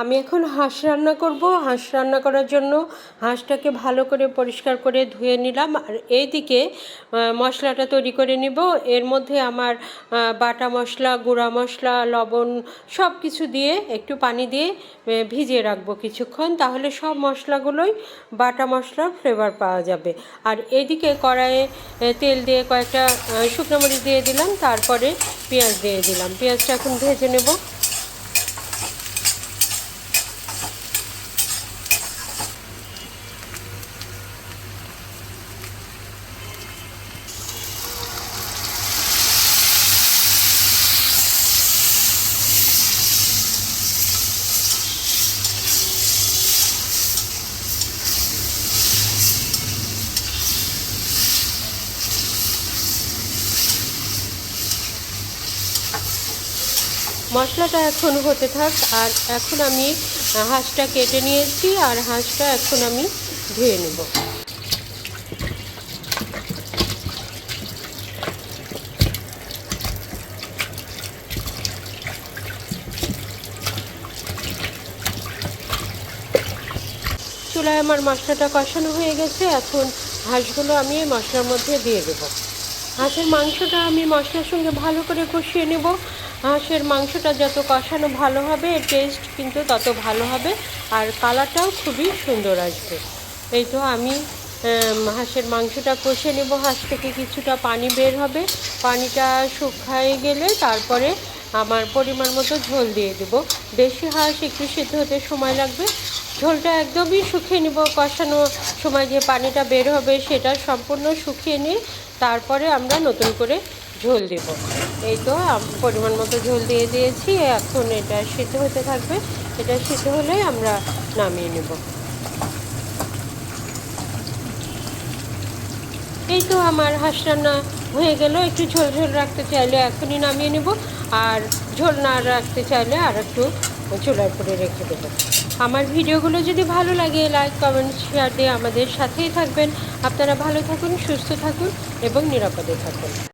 আমি এখন হাঁস রান্না করব। হাঁস রান্না করার জন্য হাঁসটাকে ভালো করে পরিষ্কার করে ধুয়ে নিলাম। আর এইদিকে মশলাটা তৈরি করে নিব। এর মধ্যে আমার বাটা মশলা, গুঁড়া মশলা, লবণ সব কিছু দিয়ে একটু পানি দিয়ে ভিজিয়ে রাখব কিছুক্ষণ। তাহলে সব মশলাগুলোই বাটা মশলার ফ্লেভার পাওয়া যাবে। আর এইদিকে কড়াইয়ে তেল দিয়ে কয়েকটা শুকনো মরিচ দিয়ে দিলাম। তারপরে পেঁয়াজ দিয়ে দিলাম। পেঁয়াজটা এখন ভেজে নেব। মশলাটা এখন হতে থাক, আর এখন আমি হাঁসটা কেটে নিয়েছি, আর হাঁসটা এখন আমি ধুয়ে নেব। চুলায় আমার মশলাটা কষানো হয়ে গেছে, এখন হাঁসগুলো আমি এই মশলার মধ্যে দিয়ে দেবো। হাঁসের মাংসটা আমি মশলার সঙ্গে ভালো করে কষিয়ে নেব হাঁসের মাংসটা যত কষানো ভালো হবে, এর টেস্ট কিন্তু তত ভালো হবে আর কালারটাও খুবই সুন্দর আসবে। এই তো আমি হাঁসের মাংসটা কষে নেব। হাঁস থেকে কিছুটা পানি বের হবে। পানিটা শুকায় গেলে তারপরে আমার পরিমাণ মতো ঝোল দিয়ে দেব। বেশি হাঁস একটু সিদ্ধ হতে সময় লাগবে। ঝোলটা একদমই শুকিয়ে নেব। কষানো সময় যে পানিটা বের হবে সেটা সম্পূর্ণ শুকিয়ে নিয়ে তারপরে আমরা নতুন করে ঝোল দেব। এই তো পরিমাণ মতো ঝোল দিয়ে দিয়েছি, এখন এটা সিদ্ধ হতে থাকবে। এটা সিদ্ধ হলে আমরা নামিয়ে নেব। এই তো আমার হাঁস রান্না হয়ে গেল। একটু ঝোল ঝোল রাখতে চাইলে এখনই নামিয়ে নেব। আর ঝোল না রাখতে চাইলে আর একটু চুলার করে রেখে দেবো। আমার ভিডিওগুলো যদি ভালো লাগে লাইক কমেন্ট শেয়ার দিয়ে আমাদের সাথেই থাকবেন। আপনারা ভালো থাকুন, সুস্থ থাকুন এবং নিরাপদে থাকুন।